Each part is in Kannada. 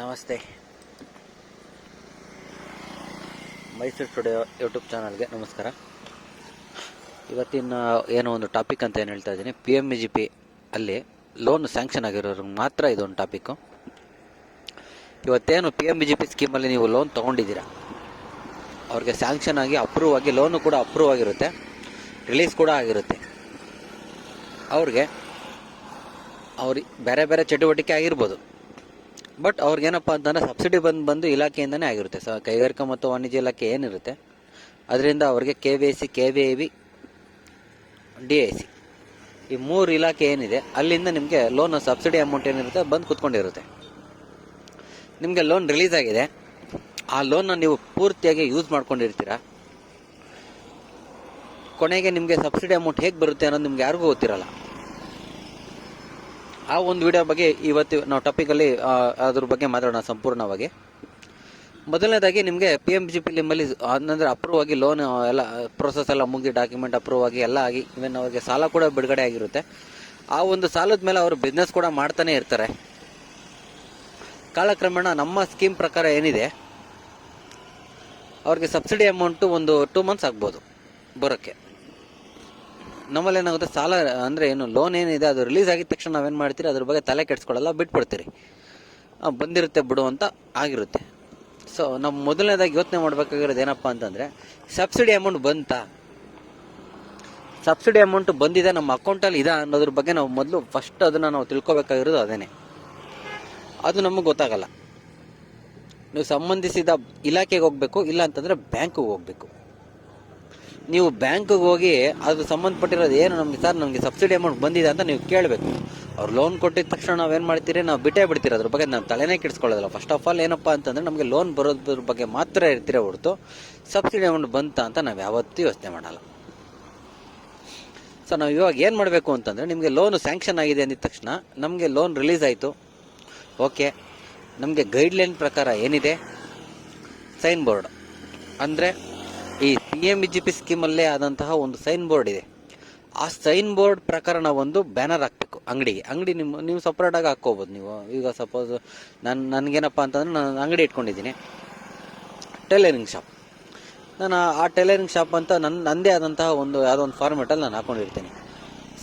ನಮಸ್ತೆ. ಮೈಸೂರು ಸ್ಟುಡಿಯೋ ಯೂಟ್ಯೂಬ್ ಚಾನಲ್ಗೆ ನಮಸ್ಕಾರ. ಇವತ್ತಿನ ಏನೋ ಒಂದು ಟಾಪಿಕ್ ಅಂತ ಏನು ಹೇಳ್ತಾ ಇದ್ದೀನಿ. P M E G P ಅಲ್ಲಿ ಲೋನ್ ಸ್ಯಾಂಕ್ಷನ್ ಆಗಿರೋರಿಗೆ ಮಾತ್ರ ಇದೊಂದು ಟಾಪಿಕ್ಕು. ಇವತ್ತೇನು P M E G P ಸ್ಕೀಮಲ್ಲಿ ನೀವು ಲೋನ್ ತೊಗೊಂಡಿದ್ದೀರಾ? ಅವ್ರಿಗೆ ಸ್ಯಾಂಕ್ಷನ್ ಆಗಿ ಅಪ್ರೂವ್ ಆಗಿ ಲೋನು ಕೂಡ ಅಪ್ರೂವ್ ಆಗಿರುತ್ತೆ. ರಿಲೀಸ್ ಕೂಡ ಆಗಿರುತ್ತೆ. ಅವ್ರಿಗೆ ಅವ್ರಿಗೆ ಬೇರೆ ಬೇರೆ ಚಟುವಟಿಕೆ ಆಗಿರ್ಬೋದು. ಬಟ್ ಅವ್ರಿಗೇನಪ್ಪ ಅಂತಂದರೆ ಸಬ್ಸಿಡಿ ಬಂದು ಬಂದು ಇಲಾಖೆಯಿಂದನೇ ಆಗಿರುತ್ತೆ. ಸ ಕೈಗಾರಿಕಾ ಮತ್ತು ವಾಣಿಜ್ಯ ಇಲಾಖೆ ಏನಿರುತ್ತೆ, ಅದರಿಂದ ಅವ್ರಿಗೆ K I C K V I B D I C ಈ ಮೂರು ಇಲಾಖೆ ಏನಿದೆ, ಅಲ್ಲಿಂದ ನಿಮಗೆ ಲೋನ್ ಸಬ್ಸಿಡಿ ಅಮೌಂಟ್ ಏನಿರುತ್ತೆ ಬಂದು ಕುತ್ಕೊಂಡಿರುತ್ತೆ. ನಿಮಗೆ ಲೋನ್ ರಿಲೀಸ್ ಆಗಿದೆ, ಆ ಲೋನ್ನ ನೀವು ಪೂರ್ತಿಯಾಗಿ ಯೂಸ್ ಮಾಡ್ಕೊಂಡಿರ್ತೀರ? ಕೊನೆಗೆ ನಿಮಗೆ ಸಬ್ಸಿಡಿ ಅಮೌಂಟ್ ಹೇಗೆ ಬರುತ್ತೆ ಅನ್ನೋದು ನಿಮ್ಗೆ ಯಾರಿಗೂ ಗೊತ್ತಿರಲ್ಲ. ಆ ಒಂದು ವಿಡಿಯೋ ಬಗ್ಗೆ ಇವತ್ತು ನಾವು ಟಾಪಿಕಲ್ಲಿ ಅದ್ರ ಬಗ್ಗೆ ಮಾತಾಡೋಣ ಸಂಪೂರ್ಣವಾಗಿ. ಮೊದಲನೇದಾಗಿ ನಿಮಗೆ ಪಿ ಎಂ ಜಿ ಪಿ ನಿಮ್ಮಲ್ಲಿ ಅಂದರೆ ಅಪ್ರೂವ್ ಆಗಿ ಲೋನ್ ಎಲ್ಲ ಪ್ರೊಸೆಸ್ ಎಲ್ಲ ಮುಗಿ ಡಾಕ್ಯುಮೆಂಟ್ ಅಪ್ರೂವ್ ಆಗಿ ಎಲ್ಲ ಆಗಿ ಇವನ್ ಅವ್ರಿಗೆ ಸಾಲ ಕೂಡ ಬಿಡುಗಡೆ ಆಗಿರುತ್ತೆ. ಆ ಒಂದು ಸಾಲದ ಮೇಲೆ ಅವರು ಬಿಸ್ನೆಸ್ ಕೂಡ ಮಾಡ್ತಾನೆ ಇರ್ತಾರೆ. ಕಾಲಕ್ರಮೇಣ ನಮ್ಮ ಸ್ಕೀಮ್ ಪ್ರಕಾರ ಏನಿದೆ, ಅವ್ರಿಗೆ ಸಬ್ಸಿಡಿ ಅಮೌಂಟು ಒಂದು ಟೂ ಮಂತ್ಸ್ ಆಗ್ಬೋದು ಬರೋಕ್ಕೆ. ನಮ್ಮಲ್ಲಿ ಏನಾಗುತ್ತೆ, ಸಾಲ, ಅಂದರೆ ಏನು ಲೋನ್ ಏನಿದೆ, ಅದು ರಿಲೀಸ್ ಆಗಿದ ತಕ್ಷಣ ನಾವೇನು ಮಾಡ್ತೀರಿ, ಅದ್ರ ಬಗ್ಗೆ ತಲೆ ಕೆಡಿಸ್ಕೊಳ್ಳಲ್ಲ, ಬಿಟ್ಬಿಡ್ತೀರಿ. ಬಂದಿರುತ್ತೆ ಬಿಡು ಅಂತ ಆಗಿರುತ್ತೆ. ಸೊ ನಾವು ಮೊದಲನೇದಾಗಿ ಯೋಚನೆ ಮಾಡಬೇಕಾಗಿರೋದು ಏನಪ್ಪ ಅಂತಂದರೆ ಸಬ್ಸಿಡಿ ಅಮೌಂಟ್ ಬಂತಾ. ಸಬ್ಸಿಡಿ ಅಮೌಂಟ್ ಬಂದಿದೆ, ನಮ್ಮ ಅಕೌಂಟಲ್ಲಿ ಇದೆ ಅನ್ನೋದ್ರ ಬಗ್ಗೆ ನಾವು ಮೊದಲು ಫಸ್ಟ್ ಅದನ್ನು ನಾವು ತಿಳ್ಕೊಬೇಕಾಗಿರೋದು ಅದೇ ಅದು ನಮಗೆ ಗೊತ್ತಾಗಲ್ಲ. ನೀವು ಸಂಬಂಧಿಸಿದ ಇಲಾಖೆಗೆ ಹೋಗಬೇಕು, ಇಲ್ಲ ಅಂತಂದರೆ ಬ್ಯಾಂಕಿಗೆ ಹೋಗಬೇಕು. ನೀವು ಬ್ಯಾಂಕಿಗೆ ಹೋಗಿ ಅದು ಸಂಬಂಧಪಟ್ಟಿರೋದು ಏನು? ನಮಗೆ ಸರ್, ನಮಗೆ ಸಬ್ಸಿಡಿ ಅಮೌಂಟ್ ಬಂದಿದೆ ಅಂತ ನೀವು ಕೇಳಬೇಕು. ಅವ್ರು ಲೋನ್ ಕೊಟ್ಟಿದ ತಕ್ಷಣ ನಾವೇನು ಮಾಡ್ತೀರಿ? ನಾವು ಬಿಟ್ಟೇ ಬಿಡ್ತೀರಿ. ಅದ್ರ ಬಗ್ಗೆ ನಾವು ತಲೆನೇ ಕೆಡಿಸ್ಕೊಳ್ಳೋದಿಲ್ಲ. ಫಸ್ಟ್ ಆಫ್ ಆಲ್ ಏನಪ್ಪ ಅಂತಂದರೆ ನಮಗೆ ಲೋನ್ ಬರೋದ್ರ ಬಗ್ಗೆ ಮಾತ್ರ ಇರ್ತೀರ ಹೊರತು ಸಬ್ಸಿಡಿ ಅಮೌಂಟ್ ಬಂತ ಅಂತ ನಾವು ಯಾವತ್ತೂ ಯೋಚನೆ ಮಾಡಲ್ಲ. ಸೊ ನಾವು ಇವಾಗ ಏನು ಮಾಡಬೇಕು ಅಂತಂದರೆ ನಿಮಗೆ ಲೋನು ಸ್ಯಾಂಕ್ಷನ್ ಆಗಿದೆ ಅಂದಿದ ತಕ್ಷಣ ನಮಗೆ ಲೋನ್ ರಿಲೀಸ್ ಆಯಿತು. ಓಕೆ ನಮಗೆ ಗೈಡ್ಲೈನ್ ಪ್ರಕಾರ ಏನಿದೆ? ಸೈನ್ ಬೋರ್ಡ್ ಅಂದರೆ ಪಿ ಇ ಜಿ ಪಿ ಸ್ಕೀಮಲ್ಲೇ ಆದಂತಹ ಒಂದು ಸೈನ್ ಬೋರ್ಡ್ ಇದೆ. ಆ ಸೈನ್ ಬೋರ್ಡ್ ಪ್ರಕಾರ ನಾವೊಂದು ಬ್ಯಾನರ್ ಹಾಕಬೇಕು ಅಂಗಡಿಗೆ. ಅಂಗಡಿ ನಿಮ್ಮ, ನೀವು ಸಪ್ರೇಟಾಗಿ ಹಾಕ್ಕೋಬೋದು ನೀವು. ಈಗ ಸಪೋಸ್ ನಾನು, ನನಗೇನಪ್ಪ ಅಂತಂದ್ರೆ ನಾನು ಅಂಗಡಿ ಇಟ್ಕೊಂಡಿದ್ದೀನಿ. Tailoring shop. ನಾನು ಆ- ಆ ಟೈಲರಿಂಗ್ ಶಾಪ್ ಅಂತ ನನ್ನ ನನ್ನದೇ ಆದಂತಹ ಒಂದು ಯಾವುದೋ ಒಂದು ಫಾರ್ಮೆಟಲ್ಲಿ ನಾನು ಹಾಕೊಂಡಿರ್ತೀನಿ.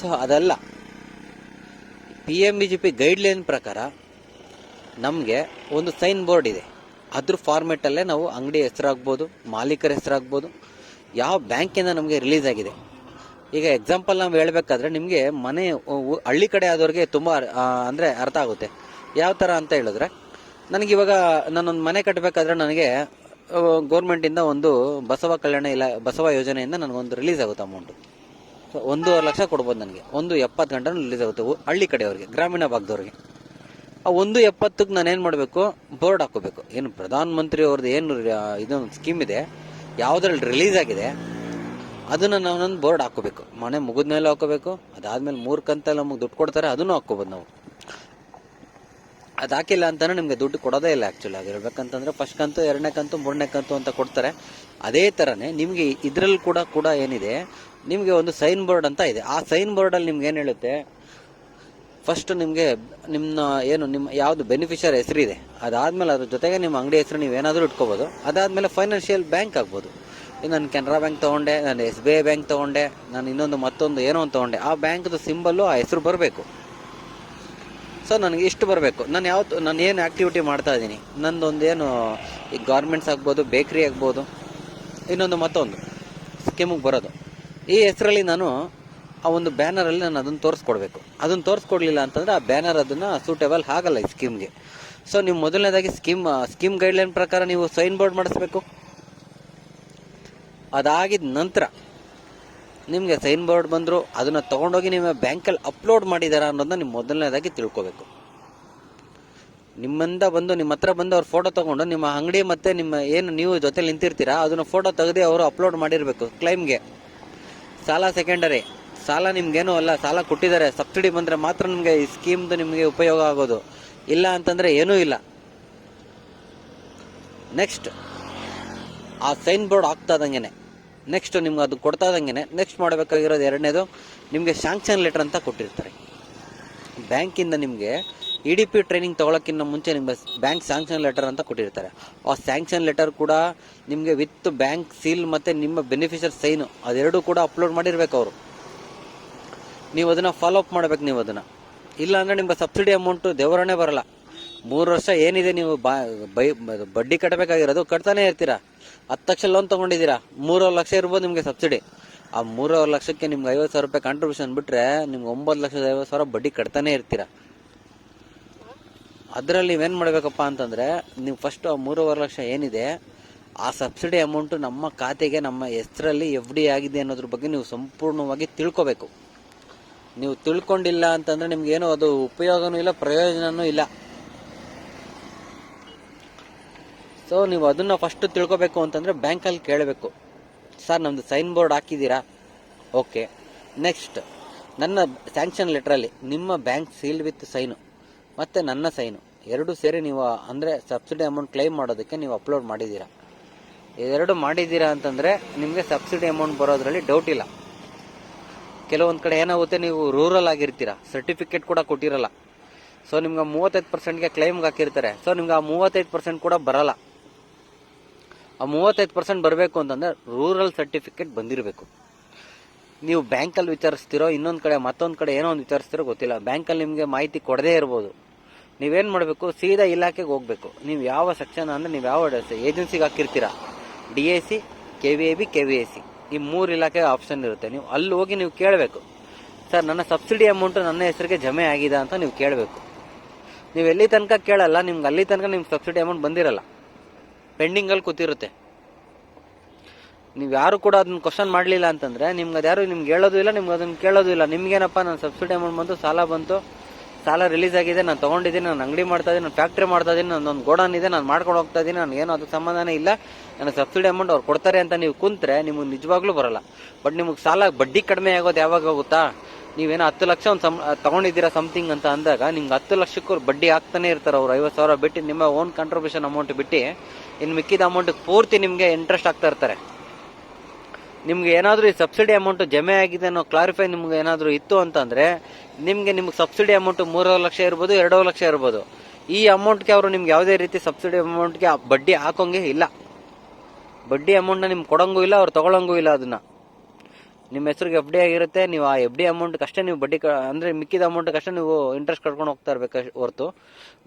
ಸೊ ಅದೆಲ್ಲ. P M B G P guideline ಪ್ರಕಾರ ನಮಗೆ ಒಂದು ಸೈನ್ ಬೋರ್ಡ್ ಇದೆ. ಅದ್ರ ಫಾರ್ಮೆಟಲ್ಲೇ ನಾವು ಅಂಗಡಿ ಹೆಸರಾಗ್ಬೋದು, ಮಾಲೀಕರ ಹೆಸರಾಗ್ಬೋದು ಯಾವ ಬ್ಯಾಂಕಿಂದ ನಮಗೆ ರಿಲೀಸ್ ಆಗಿದೆ? ಈಗ ಎಕ್ಸಾಂಪಲ್ ನಾವು ಹೇಳಬೇಕಾದ್ರೆ ನಿಮಗೆ ಮನೆ ಹಳ್ಳಿ ಕಡೆ ಆದವ್ರಿಗೆ ತುಂಬ ಅಂದರೆ ಅರ್ಥ ಆಗುತ್ತೆ. ಯಾವ ಥರ ಅಂತ ಹೇಳಿದ್ರೆ ನನಗಿವಾಗ ನಾನೊಂದು ಮನೆ ಕಟ್ಟಬೇಕಾದ್ರೆ ನನಗೆ ಗೌರ್ಮೆಂಟಿಂದ ಒಂದು ಬಸವ ಕಲ್ಯಾಣ ಇಲ್ಲ ಬಸವ ಯೋಜನೆಯಿಂದ ನನಗೊಂದು ರಿಲೀಸ್ ಆಗುತ್ತೆ ಅಮೌಂಟು ಸೊ ಒಂದೂವರೆ ಲಕ್ಷ ಕೊಡ್ಬೋದು ನನಗೆ. ಒಂದು ಎಪ್ಪತ್ತು ಗಂಟೆ ರಿಲೀಸ್ ಆಗುತ್ತೆ ಹಳ್ಳಿ ಕಡೆಯವ್ರಿಗೆ, ಗ್ರಾಮೀಣ ಭಾಗದವ್ರಿಗೆ. ಆ ಒಂದು ಎಪ್ಪತ್ತಕ್ಕೆ ನಾನು ಏನು ಮಾಡಬೇಕು? ಬೋರ್ಡ್ ಹಾಕೋಬೇಕು ಏನು ಪ್ರಧಾನ ಮಂತ್ರಿ ಏನು ಇದೊಂದು ಸ್ಕೀಮ್ ಇದೆ. ಯಾವುದ್ರಲ್ಲಿ ರಿಲೀಸ್ ಆಗಿದೆ, ಅದನ್ನು ನಾವೊಂದು ಬೋರ್ಡ್ ಹಾಕೋಬೇಕು ಮನೆ ಮುಗಿದ ಮೇಲೆ ಹಾಕೋಬೇಕು ಅದಾದ್ಮೇಲೆ ಮೂರು ಕಂತಲ್ಲಿ ನಮಗೆ ದುಡ್ಡು ಕೊಡ್ತಾರೆ, ಅದನ್ನು ಹಾಕ್ಕೋಬೋದು ನಾವು. ಅದು ಹಾಕಿಲ್ಲ ಅಂತಲೂ ನಿಮಗೆ ದುಡ್ಡು ಕೊಡೋದೇ ಇಲ್ಲ ಆ್ಯಕ್ಚುಲಿ ಅದು ಹೇಳ್ಬೇಕಂತಂದ್ರೆ ಫಸ್ಟ್ ಕಂತು, ಎರಡನೇ ಕಂತು, ಮೂರನೇ ಕಂತು ಅಂತ ಕೊಡ್ತಾರೆ. ಅದೇ ಥರನೇ ನಿಮಗೆ ಇದರಲ್ಲಿ ಕೂಡ ಕೂಡ ಏನಿದೆ, ನಿಮಗೆ ಒಂದು ಸೈನ್ ಬೋರ್ಡ್ ಅಂತ ಇದೆ. ಆ ಸೈನ್ ಬೋರ್ಡಲ್ಲಿ ನಿಮ್ಗೆ ಏನು ಹೇಳುತ್ತೆ? ಫಸ್ಟ್ ನಿಮಗೆ ನಿಮ್ಮ ಏನು ನಿಮ್ಮ ಯಾವುದು ಬೆನಿಫಿಷರ್ ಹೆಸರಿದೆ ಅದಾದಮೇಲೆ ಅದ್ರ ಜೊತೆಗೆ ನಿಮ್ಮ ಅಂಗಡಿ ಹೆಸರು ನೀವು ಏನಾದರೂ ಇಟ್ಕೋಬೋದು. ಅದಾದಮೇಲೆ ಫೈನಾನ್ಷಿಯಲ್ ಬ್ಯಾಂಕ್ ಆಗ್ಬೋದು. ನಾನು ಕೆನರಾ ಬ್ಯಾಂಕ್ ತೊಗೊಂಡೆ, ನಾನು ಎಸ್ ಬಿ ಐ ಬ್ಯಾಂಕ್ ತೊಗೊಂಡೆ, ನಾನು ಇನ್ನೊಂದು ಮತ್ತೊಂದು ಏನೋ ಒಂದು ತೊಗೊಂಡೆ. ಆ ಬ್ಯಾಂಕ್ದು ಸಿಂಬಲ್ಲು ಆ ಹೆಸರು ಬರಬೇಕು. ಸೊ ನನಗೆ ಇಷ್ಟು ಬರಬೇಕು. ನಾನು ಯಾವತ್ತು, ನಾನು ಏನು ಆ್ಯಕ್ಟಿವಿಟಿ ಮಾಡ್ತಾ ಇದ್ದೀನಿ? ನಂದೊಂದು ಏನು, ಈ ಗಾರ್ಮೆಂಟ್ಸ್ ಆಗ್ಬೋದು ಬೇಕ್ರಿ ಆಗ್ಬೋದು, ಇನ್ನೊಂದು ಮತ್ತೊಂದು ಸ್ಕೀಮಿಗೆ ಬರೋದು. ಈ ಹೆಸರಲ್ಲಿ ನಾನು ಆ ಒಂದು ಬ್ಯಾನರಲ್ಲಿ ನಾನು ಅದನ್ನು ತೋರಿಸ್ಕೊಡ್ಬೇಕು. ಅದನ್ನು ತೋರಿಸ್ಕೊಡ್ಲಿಲ್ಲ ಅಂತಂದರೆ ಆ ಬ್ಯಾನರ್ ಅದನ್ನು ಸೂಟೇಬಲ್ ಆಗಲ್ಲ ಈ ಸ್ಕೀಮ್ಗೆ ಸೊ ನೀವು ಮೊದಲನೇದಾಗಿ ಸ್ಕೀಮ್ ಸ್ಕೀಮ್ ಗೈಡ್ಲೈನ್ ಪ್ರಕಾರ ನೀವು ಸೈನ್ ಬೋರ್ಡ್ ಮಾಡಿಸ್ಬೇಕು. ಅದಾಗಿದ ನಂತರ ನಿಮಗೆ ಸೈನ್ ಬೋರ್ಡ್ ಬಂದರು, ಅದನ್ನು ತೊಗೊಂಡೋಗಿ ನಿಮ್ಮ ಬ್ಯಾಂಕಲ್ಲಿ ಅಪ್ಲೋಡ್ ಮಾಡಿದ್ದಾರಾ ಅನ್ನೋದನ್ನ ನೀವು ಮೊದಲನೇದಾಗಿ ತಿಳ್ಕೊಬೇಕು. ನಿಮ್ಮಿಂದ ಬಂದು, ನಿಮ್ಮ ಹತ್ರ ಬಂದು ಅವ್ರ ಫೋಟೋ ತೊಗೊಂಡು, ನಿಮ್ಮ ಅಂಗಡಿ ಮತ್ತು ನಿಮ್ಮ ಏನು ನೀವು ಜೊತೆ ನಿಂತಿರ್ತೀರಾ, ಅದನ್ನು ಫೋಟೋ ತೆಗೆದು ಅವರು ಅಪ್ಲೋಡ್ ಮಾಡಿರಬೇಕು ಕ್ಲೈಮ್ಗೆ ಸಾಲ ಸೆಕೆಂಡರಿ ಸಾಲ ನಿಮ್ಗೇನು ಅಲ್ಲ, ಸಾಲ ಕೊಟ್ಟಿದ್ದಾರೆ. ಸಬ್ಸಿಡಿ ಬಂದರೆ ಮಾತ್ರ ನಿಮಗೆ ಈ ಸ್ಕೀಮ್ದು ನಿಮಗೆ ಉಪಯೋಗ ಆಗೋದು. ಇಲ್ಲ ಅಂತಂದರೆ ಏನೂ ಇಲ್ಲ. ನೆಕ್ಸ್ಟ್ ಆ ಸೈನ್ ಬೋರ್ಡ್ ಆಗ್ತಾ ಇದ್ದಂಗೆ ನೆಕ್ಸ್ಟ್ ನಿಮ್ಗೆ ಅದು ಕೊಡ್ತಾ ಇದ್ದಂಗೆ ನೆಕ್ಸ್ಟ್ ಮಾಡಬೇಕಾಗಿರೋದು ಎರಡನೇದು, ನಿಮಗೆ ಶಾಂಕ್ಷನ್ ಲೆಟರ್ ಅಂತ ಕೊಟ್ಟಿರ್ತಾರೆ. ಬ್ಯಾಂಕಿಂದ ನಿಮಗೆ ಇ ಡಿ ಪಿ ಟ್ರೈನಿಂಗ್ ತೊಗೊಳಕ್ಕಿಂತ ಮುಂಚೆ ನಿಮಗೆ ಬ್ಯಾಂಕ್ ಸ್ಯಾಂಕ್ಷನ್ ಲೆಟರ್ ಅಂತ ಕೊಟ್ಟಿರ್ತಾರೆ. ಆ ಸ್ಯಾಂಕ್ಷನ್ ಲೆಟರ್ ಕೂಡ ನಿಮಗೆ ವಿತ್ ಬ್ಯಾಂಕ್ ಸೀಲ್ ಮತ್ತು ನಿಮ್ಮ ಬೆನಿಫಿಷರ್ ಸೈನು ಅದೆರಡೂ ಕೂಡ ಅಪ್ಲೋಡ್ ಮಾಡಿರಬೇಕು ಅವರು. ನೀವು ಅದನ್ನು ಫಾಲೋ ಅಪ್ ಮಾಡ್ಬೇಕು ನೀವು ಅದನ್ನು. ಇಲ್ಲ ಅಂದರೆ ನಿಮ್ಗೆ ಸಬ್ಸಿಡಿ ಅಮೌಂಟು ದೇವರನ್ನೇ ಬರಲ್ಲ. ಮೂರು ವರ್ಷ ಏನಿದೆ ನೀವು ಬಾ, ಬೈ, ಬಡ್ಡಿ ಕಟ್ಟಬೇಕಾಗಿರೋದು ಕಟ್ತಾನೆ ಇರ್ತೀರಾ? ಹತ್ತು ಲಕ್ಷ ಲೋನ್ ತೊಗೊಂಡಿದ್ದೀರಾ? ಮೂರುವರೆ ಲಕ್ಷ ಇರ್ಬೋದು ನಿಮಗೆ ಸಬ್ಸಿಡಿ ಆ ಮೂರುವರೆ ಲಕ್ಷಕ್ಕೆ ನಿಮ್ಗೆ ಐವತ್ತು ಸಾವಿರ ರೂಪಾಯಿ ಕಾಂಟ್ರಿಬ್ಯೂಷನ್ ಬಿಟ್ಟರೆ ನಿಮ್ಗೆ ಒಂಬತ್ತು ಲಕ್ಷದ ಐವತ್ತು ಸಾವಿರ ಬಡ್ಡಿ ಕಟ್ತಾನೆ ಇರ್ತೀರಾ? ಅದರಲ್ಲಿ ನೀವೇನು ಮಾಡಬೇಕಪ್ಪ ಅಂತಂದರೆ, ನೀವು ಫಸ್ಟು ಆ ಮೂರುವರೆ ಲಕ್ಷ ಏನಿದೆ, ಆ ಸಬ್ಸಿಡಿ ಅಮೌಂಟು ನಮ್ಮ ಖಾತೆಗೆ, ನಮ್ಮ ಹೆಸರಲ್ಲಿ ಎಫ್ ಡಿ ಆಗಿದೆ ಅನ್ನೋದ್ರ ಬಗ್ಗೆ ನೀವು ಸಂಪೂರ್ಣವಾಗಿ ತಿಳ್ಕೊಬೇಕು. ನೀವು ತಿಳ್ಕೊಂಡಿಲ್ಲ ಅಂತಂದರೆ ನಿಮ್ಗೇನು ಅದು ಉಪಯೋಗನೂ ಇಲ್ಲ, ಪ್ರಯೋಜನನೂ ಇಲ್ಲ. ಸೊ ನೀವು ಅದನ್ನ ಫಸ್ಟ್ ತಿಳ್ಕೊಬೇಕು ಅಂತಂದರೆ ಬ್ಯಾಂಕಲ್ಲಿ ಕೇಳಬೇಕು. ಸರ್ ನಮ್ಮದು ಸೈನ್ ಬೋರ್ಡ್ ಹಾಕಿದ್ದೀರಾ? ಓಕೆ ನೆಕ್ಸ್ಟ್ ನನ್ನ ಸ್ಯಾಂಕ್ಷನ್ ಲೆಟ್ರಲ್ಲಿ ನಿಮ್ಮ ಬ್ಯಾಂಕ್ ಸೀಲ್ ವಿತ್ ಸೈನು ಮತ್ತು ನನ್ನ ಸೈನು ಎರಡು ಸೇರಿ ನೀವು, ಅಂದರೆ ಸಬ್ಸಿಡಿ ಅಮೌಂಟ್ ಕ್ಲೈಮ್ ಮಾಡೋದಕ್ಕೆ ನೀವು ಅಪ್ಲೋಡ್ ಮಾಡಿದ್ದೀರಾ. ಇದೆರಡು ಮಾಡಿದ್ದೀರಾ ಅಂತಂದರೆ ನಿಮಗೆ ಸಬ್ಸಿಡಿ ಅಮೌಂಟ್ ಬರೋದರಲ್ಲಿ ಡೌಟ್ ಇಲ್ಲ. ಕೆಲವೊಂದು ಕಡೆ ಏನಾಗುತ್ತೆ, ನೀವು ರೂರಲ್ ಆಗಿರ್ತೀರ ಸರ್ಟಿಫಿಕೇಟ್ ಕೂಡ ಕೊಟ್ಟಿರಲ್ಲ. ಸೊ ನಿಮ್ಗೆ ಮೂವತ್ತೈದು ಪರ್ಸೆಂಟ್ಗೆ ಕ್ಲೈಮ್ಗೆ ಹಾಕಿರ್ತಾರೆ. ಸೊ ನಿಮ್ಗೆ ಆ ಮೂವತ್ತೈದು ಪರ್ಸೆಂಟ್ ಕೂಡ ಬರಲ್ಲ. ಆ ಮೂವತ್ತೈದು ಪರ್ಸೆಂಟ್ ಬರಬೇಕು ಅಂತಂದ್ರೆ ರೂರಲ್ ಸರ್ಟಿಫಿಕೇಟ್ ಬಂದಿರಬೇಕು. ನೀವು ಬ್ಯಾಂಕಲ್ಲಿ ವಿಚಾರಿಸ್ತಿರೋ, ಇನ್ನೊಂದು ಕಡೆ, ಮತ್ತೊಂದು ಕಡೆ ಏನೋ ಒಂದು ವಿಚಾರಿಸ್ತಿರೋ ಗೊತ್ತಿಲ್ಲ. ಬ್ಯಾಂಕಲ್ಲಿ ನಿಮಗೆ ಮಾಹಿತಿ ಕೊಡದೇ ಇರ್ಬೋದು. ನೀವೇನು ಮಾಡಬೇಕು, ಸೀದಾ ಇಲಾಖೆಗೆ ಹೋಗಬೇಕು. ನೀವು ಯಾವ ಸೆಕ್ಷನ್ ಅಂದರೆ, ನೀವು ಯಾವ ಏಜೆನ್ಸಿಗೆ ಹಾಕಿರ್ತೀರಾ? D A C K V A B K V A C ಈ ಮೂರು ಇಲಾಖೆ ಆಪ್ಷನ್ ಇರುತ್ತೆ. ನೀವು ಅಲ್ಲಿ ಹೋಗಿ ನೀವು ಕೇಳಬೇಕು. ಸರ್, ನನ್ನ ಸಬ್ಸಿಡಿ ಅಮೌಂಟು ನನ್ನ ಹೆಸರಿಗೆ ಜಮೆ ಆಗಿದೆ ಅಂತ ನೀವು ಕೇಳಬೇಕು. ನೀವು ಎಲ್ಲಿ ತನಕ ಕೇಳಲ್ಲ, ನಿಮ್ಗೆ ಅಲ್ಲಿ ತನಕ ನಿಮ್ಗೆ ಸಬ್ಸಿಡಿ ಅಮೌಂಟ್ ಬಂದಿರಲ್ಲ. ಪೆಂಡಿಂಗಲ್ಲಿ ಕೂತಿರುತ್ತೆ. ನೀವು ಯಾರು ಕೂಡ ಅದನ್ನ ಕ್ವಶನ್ ಮಾಡಲಿಲ್ಲ ಅಂತಂದರೆ ನಿಮ್ಗೆ ಅದ್ಯಾರು ನಿಮ್ಗೆ ಹೇಳೋದು ಇಲ್ಲ, ನಿಮ್ಗೆ ಅದನ್ನ ಕೇಳೋದು ಇಲ್ಲ. ನಿಮ್ಗೇನಪ್ಪ ನನ್ನ ಸಬ್ಸಿಡಿ ಅಮೌಂಟ್ ಬಂತು, ಸಾಲ ಬಂತು ಸಾಲ ರಿಲೀಸ್ ಆಗಿದೆ, ನಾನು ತೊಗೊಂಡಿದ್ದೀನಿ, ನಾನು ಅಂಗಡಿ ಮಾಡ್ತಾ ಇದ್ದೀನಿ ನಾನು ಫ್ಯಾಕ್ಟ್ರಿ ಮಾಡ್ತಾ ಇದ್ದೀನಿ ನನ್ನೊಂದು ಗೋಡನ್ ಇದೆ, ನಾನು ಮಾಡ್ಕೊಂಡು ಹೋಗ್ತಾ ಇದ್ದೀನಿ ನನಗೆ ಏನು ಅದು ಸಂಬಂಧನೇ ಇಲ್ಲ. ನನಗೆ ಸಬ್ಸಿಡಿ ಅಮೌಂಟ್ ಅವ್ರು ಕೊಡ್ತಾರೆ ಅಂತ ನೀವು ಕುಂತ್ರೆ ನಿಮಗೆ ನಿಜವಾಗ್ಲೂ ಬರಲ್ಲ. ಬಟ್ ನಿಮಗೆ ಸಾಲ ಬಡ್ಡಿ ಕಡಿಮೆ ಆಗೋದು ಯಾವಾಗ ಗೊತ್ತಾ? ನೀವೇನೋ ಹತ್ತು ಲಕ್ಷ ಒಂದು ಸಮ್ ತಗೊಂಡಿದ್ದೀರಾ ಸಮಥಿಂಗ್ ಅಂತ ಅಂದಾಗ, ನಿಮ್ಗೆ ಹತ್ತು ಲಕ್ಷಕ್ಕೂ ಬಡ್ಡಿ ಹಾಕ್ತಾನೆ ಇರ್ತಾರೆ ಅವ್ರು, ಐವತ್ತು ಸಾವಿರ ಬಿಟ್ಟು ನಿಮ್ಮ ಓನ್ ಕಾಂಟ್ರಿಬ್ಯೂಷನ್ ಅಮೌಂಟ್ ಬಿಟ್ಟು ಇನ್ನು ಮಿಕ್ಕಿದ ಅಮೌಂಟ್ ಪೂರ್ತಿ ನಿಮಗೆ ಇಂಟ್ರೆಸ್ಟ್ ಆಗ್ತಾ ಇರ್ತಾರೆ. ನಿಮ್ಗೆ ಏನಾದರೂ ಈ ಸಬ್ಸಿಡಿ ಅಮೌಂಟ್ ಜಮೆ ಆಗಿದೆ ಅನ್ನೋ ಕ್ಲಾರಿಫೈ ನಿಮ್ಗೆ ಏನಾದರೂ ಇತ್ತು ಅಂತಂದ್ರೆ, ನಿಮಗೆ ನಿಮ್ಗೆ ಸಬ್ಸಿಡಿ ಅಮೌಂಟ್ ಮೂರುವರೆ ಲಕ್ಷ ಇರ್ಬೋದು ಎರಡು ಲಕ್ಷ ಇರ್ಬೋದು. ಈ ಅಮೌಂಟ್ಗೆ ಅವರು ನಿಮ್ಗೆ ಯಾವುದೇ ರೀತಿ ಸಬ್ಸಿಡಿ ಅಮೌಂಟ್ಗೆ ಬಡ್ಡಿ ಹಾಕೋಂಗೆ ಇಲ್ಲ. ಬಡ್ಡಿ ಅಮೌಂಟ್ನ ನಿಮ್ಗೆ ಕೊಡೋಂಗೂ ಇಲ್ಲ, ಅವ್ರು ತಗೊಳಂಗೂ ಇಲ್ಲ ಅದನ್ನ ನಿಮ್ಮ ಹೆಸರಿಗೆ ಎಫ್ ಡಿ ಆಗಿರುತ್ತೆ, ನೀವು ಆ ಎಫ್ ಡಿ ಅಮೌಂಟ್ಗೆ ಅಷ್ಟೇ ನೀವು ಬಡ್ಡಿ ಕ, ಅಂದರೆ ಮಿಕ್ಕಿದ ಅಮೌಂಟ್ಗೆ ಅಷ್ಟೇ ನೀವು ಇಂಟ್ರೆಸ್ಟ್ ಕಟ್ಕೊಂಡು ಹೋಗ್ತಾ ಇರ್ಬೇಕು ಹೊರತು.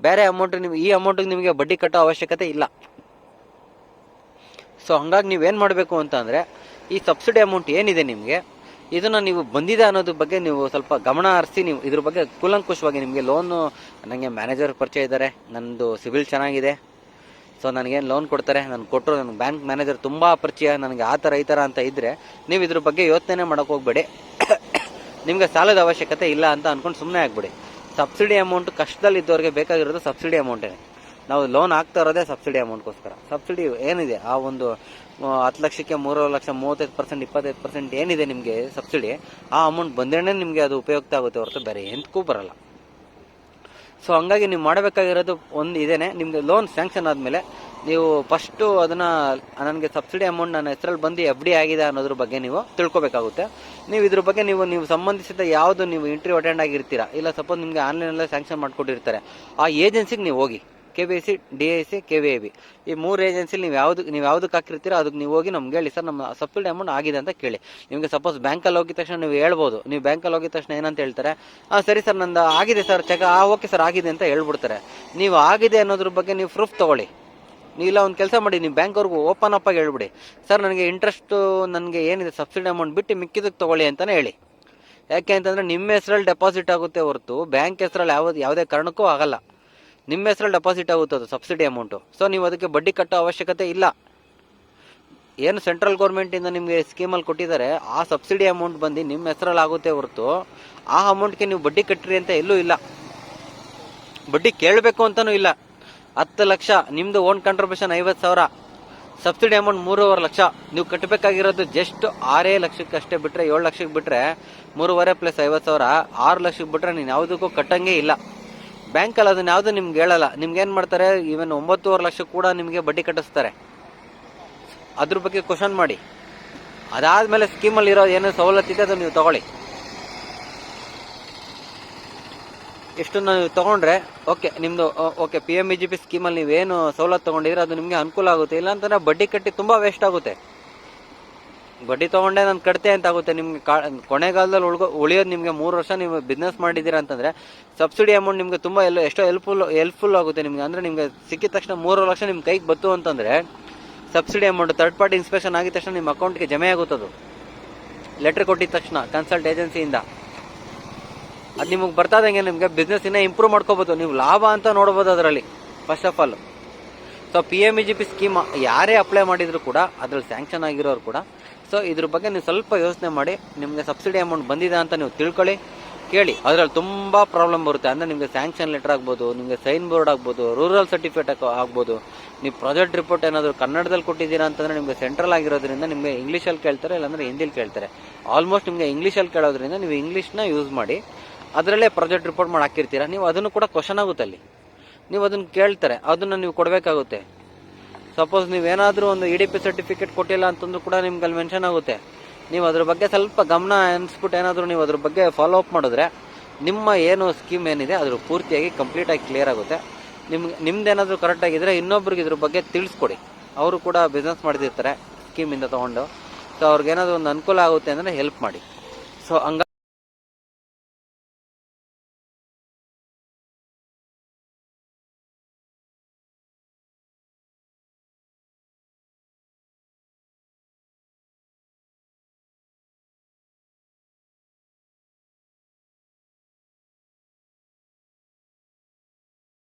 ಬೇರೆ ಅಮೌಂಟ್ ನಿಮ್ಗೆ ಈ ಅಮೌಂಟಿಗೆ ನಿಮಗೆ ಬಡ್ಡಿ ಕಟ್ಟೋ ಅವಶ್ಯಕತೆ ಇಲ್ಲ. ಸೊ ಹಂಗಾಗಿ ನೀವೇನು ಮಾಡಬೇಕು ಅಂತ ಅಂದರೆ ಈ ಸಬ್ಸಿಡಿ ಅಮೌಂಟ್ ಏನಿದೆ ನಿಮಗೆ? ಇದನ್ನು ನೀವು ಬಂದಿದೆ ಅನ್ನೋದ್ರ ಬಗ್ಗೆ ನೀವು ಸ್ವಲ್ಪ ಗಮನ ಹರಿಸಿ ನೀವು ಇದ್ರ ಬಗ್ಗೆ ಕೂಲಂಕುಷವಾಗಿ ನಿಮಗೆ ಲೋನು ನನಗೆ ಮ್ಯಾನೇಜರ್ ಪರಿಚಯ ಇದ್ದಾರೆ. ನನ್ನದು ಸಿವಿಲ್ ಚೆನ್ನಾಗಿದೆ. ಸೊ ನನಗೇನು ಲೋನ್ ಕೊಡ್ತಾರೆ. ನಾನು ಕೊಟ್ಟರು ನನಗೆ ಬ್ಯಾಂಕ್ ಮ್ಯಾನೇಜರ್ ತುಂಬ ಪರಿಚಯ ನನಗೆ ಆ ಥರ ಈ ಥರ ಅಂತ ಇದ್ದರೆ ನೀವು ಇದ್ರ ಬಗ್ಗೆ ಯೋಚನೆ ಮಾಡೋಕೆ ಹೋಗ್ಬೇಡಿ. ನಿಮಗೆ ಸಾಲದ ಅವಶ್ಯಕತೆ ಇಲ್ಲ ಅಂತ ಅಂದ್ಕೊಂಡು ಸುಮ್ಮನೆ ಆಗ್ಬಿಡಿ. ಸಬ್ಸಿಡಿ ಅಮೌಂಟ್ ಕಷ್ಟದಲ್ಲಿ ಇದ್ದವ್ರಿಗೆ ಬೇಕಾಗಿರೋದು ಸಬ್ಸಿಡಿ ಅಮೌಂಟೇ ನಾವು ಲೋನ್ ಹಾಕ್ತಾ ಇರೋದೇ ಸಬ್ಸಿಡಿ ಅಮೌಂಟ್ಗೋಸ್ಕರ ಸಬ್ಸಿಡಿ ಏನಿದೆ? ಆ ಒಂದು ಹತ್ತು ಲಕ್ಷಕ್ಕೆ ಮೂರುವರೆ ಲಕ್ಷ, ಮೂವತ್ತೈದು ಪರ್ಸೆಂಟ್ ಇಪ್ಪತ್ತೈದು ಪರ್ಸೆಂಟ್ ಏನಿದೆ ನಿಮಗೆ ಸಬ್ಸಿಡಿ, ಆ ಅಮೌಂಟ್ ಬಂದೇನೆ ನಿಮಗೆ ಅದು ಉಪಯುಕ್ತ ಆಗುತ್ತೆ ಹೊರತು ಬೇರೆ ಎಂತಕ್ಕೂ ಬರಲ್ಲ. ಸೊ ಹಂಗಾಗಿ ನೀವು ಮಾಡಬೇಕಾಗಿರೋದು ಒಂದು ಇದೇನೆ, ನಿಮಗೆ ಲೋನ್ ಸ್ಯಾಂಕ್ಷನ್ ಆದಮೇಲೆ ನೀವು ಫಸ್ಟು ಅದನ್ನು, ನನಗೆ ಸಬ್ಸಿಡಿ ಅಮೌಂಟ್ ನನ್ನ ಹೆಸರಲ್ಲಿ ಬಂದು ಎಫ್ ಡಿ ಆಗಿದೆ ಅನ್ನೋದ್ರ ಬಗ್ಗೆ ನೀವು ತಿಳ್ಕೊಬೇಕಾಗುತ್ತೆ. ನೀವು ಇದ್ರ ಬಗ್ಗೆ ನೀವು ನೀವು ಸಂಬಂಧಿಸಿದ ಯಾವುದು ನೀವು ಇಂಟ್ರಿ ಅಟೆಂಡ್ ಆಗಿರ್ತೀರಾ, ಇಲ್ಲ ಸಪೋಸ್ ನಿಮಗೆ ಆನ್ಲೈನಲ್ಲೇ ಸ್ಯಾಂಕ್ಷನ್ ಮಾಡಿಕೊಟ್ಟಿರ್ತಾರೆ, ಆ ಏಜೆನ್ಸಿಗೆ ನೀವು ಹೋಗಿ. K B C, D I C, K V I B. ಈ ಮೂರು ಏಜೆನ್ಸಿಲಿ ನೀವು ಯಾವ್ದು ನೀವು ಯಾವ್ದಕ್ಕೆ ಹಾಕಿರ್ತೀರೋ ಅದಕ್ಕೆ ನೀವು ಹೋಗಿ ನಮ್ಗೆ ಹೇಳಿ, ಸರ್, ನಮ್ಮ ಸಬ್ಸಿಡಿ ಅಮೌಂಟ್ ಆಗಿದೆ ಅಂತ ಕೇಳಿ. ನಿಮಗೆ ಸಪೋಸ್ ಬ್ಯಾಂಕಲ್ಲಿ ಹೋಗಿದ ತಕ್ಷಣ ನೀವು ಹೇಳ್ಬೋದು. ನೀವು ಬ್ಯಾಂಕಲ್ಲಿ ಹೋಗಿದ ತಕ್ಷಣ ಏನಂತ ಹೇಳ್ತಾರೆ? ಹಾಂ ಸರಿ, ಸರ್, ನಂದು ಆಗಿದೆ, ಸರ್ ಚೆಕ್ ಆ, ಓಕೆ, ಸರ್, ಆಗಿದೆ ಅಂತ ಹೇಳ್ಬಿಡ್ತಾರೆ. ನೀವು ಆಗಿದೆ ಅನ್ನೋದ್ರ ಬಗ್ಗೆ ನೀವು ಪ್ರೂಫ್ ತೊಗೊಳ್ಳಿ. ನೀವು ಇಲ್ಲ, ಒಂದು ಕೆಲಸ ಮಾಡಿ, ನೀವು ಬ್ಯಾಂಕ್ವರೆಗೂ ಓಪನ್ ಅಪ್ಪಾಗಿ ಹೇಳ್ಬಿಡಿ. ಸರ್, ನನಗೆ ಇಂಟ್ರೆಸ್ಟು ನನಗೆ ಏನಿದೆ, ಸಬ್ಸಿಡಿ ಅಮೌಂಟ್ ಬಿಟ್ಟು ಮಿಕ್ಕಿದಕ್ಕೆ ತೊಗೊಳ್ಳಿ ಅಂತಲೇ ಹೇಳಿ. ಯಾಕೆ ಅಂತಂದರೆ ನಿಮ್ಮ ಹೆಸರಲ್ಲಿ ಡೆಪಾಸಿಟ್ ಆಗುತ್ತೆ ಹೊರತು, ಬ್ಯಾಂಕ್ ಹೆಸರಲ್ಲಿ ಯಾವ್ದು ಯಾವುದೇ ಕಾರಣಕ್ಕೂ ಆಗಲ್ಲ. ನಿಮ್ಮ ಹೆಸರಲ್ಲಿ ಡೆಪಾಸಿಟ್ ಆಗುತ್ತೆ ಅದು ಸಬ್ಸಿಡಿ ಅಮೌಂಟು ಸೊ ನೀವು ಅದಕ್ಕೆ ಬಡ್ಡಿ ಕಟ್ಟೋ ಅವಶ್ಯಕತೆ ಇಲ್ಲ. ಏನು ಸೆಂಟ್ರಲ್ ಗೌರ್ಮೆಂಟಿಂದ ನಿಮಗೆ ಸ್ಕೀಮಲ್ಲಿ ಕೊಟ್ಟಿದ್ದಾರೆ, ಆ ಸಬ್ಸಿಡಿ ಅಮೌಂಟ್ ಬಂದು ನಿಮ್ಮ ಹೆಸರಲ್ಲಿ ಆಗುತ್ತೆ ಹೊರತು, ಆ ಅಮೌಂಟ್ಗೆ ನೀವು ಬಡ್ಡಿ ಕಟ್ಟಿರಿ ಅಂತ ಎಲ್ಲೂ ಇಲ್ಲ. ಬಡ್ಡಿ ಕೇಳಬೇಕು ಅಂತಲೂ ಇಲ್ಲ. ಹತ್ತು ಲಕ್ಷ ನಿಮ್ಮದು ಓನ್ ಕಾಂಟ್ರಿಬ್ಯೂಷನ್ ಐವತ್ತು ಸಾವಿರ. ಸಬ್ಸಿಡಿ ಅಮೌಂಟ್ ಮೂರುವರೆ ಲಕ್ಷ. ನೀವು ಕಟ್ಟಬೇಕಾಗಿರೋದು ಜಸ್ಟ್ ಆರೇ ಲಕ್ಷಕ್ಕೆ ಅಷ್ಟೇ ಬಿಟ್ಟರೆ ಏಳು ಲಕ್ಷಕ್ಕೆ ಬಿಟ್ಟರೆ ಮೂರುವರೆ ಪ್ಲಸ್ ಐವತ್ತು ಸಾವಿರ. ಆರು ಲಕ್ಷಕ್ಕೆ ಬಿಟ್ಟರೆ ನೀನು ಯಾವುದಕ್ಕೂ ಕಟ್ಟಂಗೇ ಇಲ್ಲ. ಬ್ಯಾಂಕಲ್ಲಿ ಅದನ್ನ ಯಾವುದು ನಿಮ್ಗೆ ಹೇಳಲ್ಲ. ನಿಮ್ಗೆ ಏನು ಮಾಡ್ತಾರೆ ಈವನ್ ಒಂಬತ್ತುವರೆ ಲಕ್ಷ ಕೂಡ ನಿಮಗೆ ಬಡ್ಡಿ ಕಟ್ಟಿಸ್ತಾರೆ. ಅದ್ರ ಬಗ್ಗೆ ಕ್ವಶನ್ ಮಾಡಿ. ಅದಾದ್ಮೇಲೆ ಸ್ಕೀಮಲ್ಲಿ ಇರೋ ಏನೋ ಸವಲತ್ತು ಇದೆ, ಅದನ್ನು ನೀವು ತಗೊಳ್ಳಿ. ಇಷ್ಟನ್ನು ನೀವು ತೊಗೊಂಡ್ರೆ ಓಕೆ ನಿಮ್ಮದು okay P M E G P ಸ್ಕೀಮಲ್ಲಿ ನೀವೇನು ಸವಲತ್ತು ತೊಗೊಂಡಿದ್ರೆ ಅದು ನಿಮಗೆ ಅನುಕೂಲ ಆಗುತ್ತೆ. ಇಲ್ಲಾಂತಂದ್ರೆ ಬಡ್ಡಿ ಕಟ್ಟಿ ತುಂಬ ವೇಸ್ಟ್ ಆಗುತ್ತೆ. ಬಡ್ಡಿ ತೊಗೊಂಡೆ ನಾನು ಕಟ್ತೆ ಅಂತ ಆಗುತ್ತೆ. ನಿಮ್ಗೆ ಕಾ, ಕೊನೆಗಾಲದಲ್ಲಿ ಉಳ್ಕೊ, ಉಳಿಯೋದು ನಿಮಗೆ ಮೂರು ವರ್ಷ ನೀವು ಬಿಸ್ನೆಸ್ ಮಾಡಿದ್ದೀರಾ ಅಂತಂದರೆ ಸಬ್ಸಿಡಿ ಅಮೌಂಟ್ ನಿಮಗೆ ತುಂಬ ಎಲ್ಲ ಎಷ್ಟೋ ಹೆಲ್ಪ್ಫುಲ್ ಹೆಲ್ಪ್ಫುಲ್ ಆಗುತ್ತೆ ನಿಮಗೆ. ಅಂದರೆ ನಿಮಗೆ ಸಿಕ್ಕಿದ ತಕ್ಷಣ ಮೂರು ಲಕ್ಷ ನಿಮ್ಮ ಕೈಗೆ ಬತ್ತು ಅಂತಂದರೆ subsidy amount third party inspection ಆಗಿದ ತಕ್ಷಣ ನಿಮ್ಮ ಅಕೌಂಟ್ಗೆ ಜಮೆ ಆಗುತ್ತದು ಲೆಟ್ರ್ ಕೊಟ್ಟಿದ ತಕ್ಷಣ ಕನ್ಸಲ್ಟ್ ಏಜೆನ್ಸಿಯಿಂದ ಅದು ನಿಮಗೆ ಬರ್ತಾದಂಗೆ ನಿಮಗೆ ಬಿಸ್ನೆಸ್ ಇನ್ನೂ ಇಂಪ್ರೂವ್ ಮಾಡ್ಕೋಬೋದು. ನೀವು ಲಾಭ ಅಂತ ನೋಡ್ಬೋದು ಅದರಲ್ಲಿ first of all so P M E G P scheme ಯಾರೇ ಅಪ್ಲೈ ಮಾಡಿದರೂ ಕೂಡ, ಅದ್ರಲ್ಲಿ ಸ್ಯಾಂಕ್ಷನ್ ಆಗಿರೋರು ಕೂಡ ಸೊ ಇದ್ರ ಬಗ್ಗೆ ನೀವು ಸ್ವಲ್ಪ ಯೋಚನೆ ಮಾಡಿ, ನಿಮಗೆ ಸಬ್ಸಿಡಿ ಅಮೌಂಟ್ ಬಂದಿದೆ ಅಂತ ನೀವು ತಿಳ್ಕೊಳ್ಳಿ, ಕೇಳಿ. ಅದರಲ್ಲಿ ತುಂಬ ಪ್ರಾಬ್ಲಮ್ ಬರುತ್ತೆ. ಅಂದರೆ ನಿಮಗೆ ಸ್ಯಾಂಕ್ಷನ್ ಲೆಟರ್ ಆಗ್ಬೋದು, ನಿಮಗೆ ಸೈನ್ ಬೋರ್ಡ್ ಆಗ್ಬೋದು ರೂರಲ್ ಸರ್ಟಿಫಿಕೇಟ್ ಆಗ್ಬೋದು. ನೀವು ಪ್ರಾಜೆಕ್ಟ್ ರಿಪೋರ್ಟ್ ಏನಾದರೂ ಕನ್ನಡದಲ್ಲಿ ಕೊಟ್ಟಿದ್ದೀರಾ ಅಂತಂದರೆ ನಿಮಗೆ ಸೆಂಟ್ರಲ್ ಆಗಿರೋದ್ರಿಂದ ನಿಮಗೆ ಇಂಗ್ಲೀಷಲ್ಲಿ ಕೇಳ್ತಾರೆ, ಇಲ್ಲಾಂದರೆ ಹಿಂದಿಲಿ ಕೇಳ್ತಾರೆ. ಆಲ್ಮೋಸ್ಟ್ ನಿಮಗೆ ಇಂಗ್ಲೀಷಲ್ಲಿ ಕೇಳೋದ್ರಿಂದ ನೀವು ಇಂಗ್ಲೀಷ್ನ ಯೂಸ್ ಮಾಡಿ, ಅದರಲ್ಲೇ ಪ್ರಾಜೆಕ್ಟ್ ರಿಪೋರ್ಟ್ ಮಾಡಿ ಹಾಕಿರ್ತೀರಾ. ನೀವು ಅದನ್ನು ಕೂಡ ಕ್ವಶನ್ ಆಗುತ್ತೆ ಅಲ್ಲಿ. ನೀವು ಅದನ್ನು ಕೇಳ್ತಾರೆ. ಅದನ್ನು ನೀವು ಕೊಡಬೇಕಾಗುತ್ತೆ. ಸಪೋಸ್ ನೀವೇನಾದರೂ ಒಂದು ಇ ಡಿ ಪಿ ಸರ್ಟಿಫಿಕೇಟ್ ಕೊಟ್ಟಿಲ್ಲ ಅಂತಂದ್ರೂ ಕೂಡ ನಿಮ್ಗೆ ಅಲ್ಲಿ ಮೆನ್ಷನ್ ಆಗುತ್ತೆ. ನೀವು ಅದ್ರ ಬಗ್ಗೆ ಸ್ವಲ್ಪ ಗಮನ ಅನ್ಸ್ಬಿಟ್ಟು ಏನಾದರೂ ನೀವು ಅದ್ರ ಬಗ್ಗೆ ಫಾಲೋ ಅಪ್ ಮಾಡಿದ್ರೆ ನಿಮ್ಮ ಏನು ಸ್ಕೀಮ್ ಏನಿದೆ ಅದ್ರ ಪೂರ್ತಿಯಾಗಿ ಕಂಪ್ಲೀಟಾಗಿ ಕ್ಲಿಯರ್ ಆಗುತ್ತೆ. ನಿಮ್ಗೆ ನಿಮ್ದೇನಾದರೂ ಕರೆಕ್ಟಾಗಿದ್ದರೆ ಇನ್ನೊಬ್ರಿಗೆ ಇದ್ರ ಬಗ್ಗೆ ತಿಳಿಸ್ಕೊಡಿ. ಅವರು ಕೂಡ ಬಿಸ್ನೆಸ್ ಮಾಡ್ತಿರ್ತಾರೆ ಸ್ಕೀಮಿಂದ ತೊಗೊಂಡು. ಸೊ ಅವ್ರಿಗೇನಾದರೂ ಒಂದು ಅನುಕೂಲ ಆಗುತ್ತೆ ಅಂದರೆ ಹೆಲ್ಪ್ ಮಾಡಿ. ಸೊ ಹಂಗ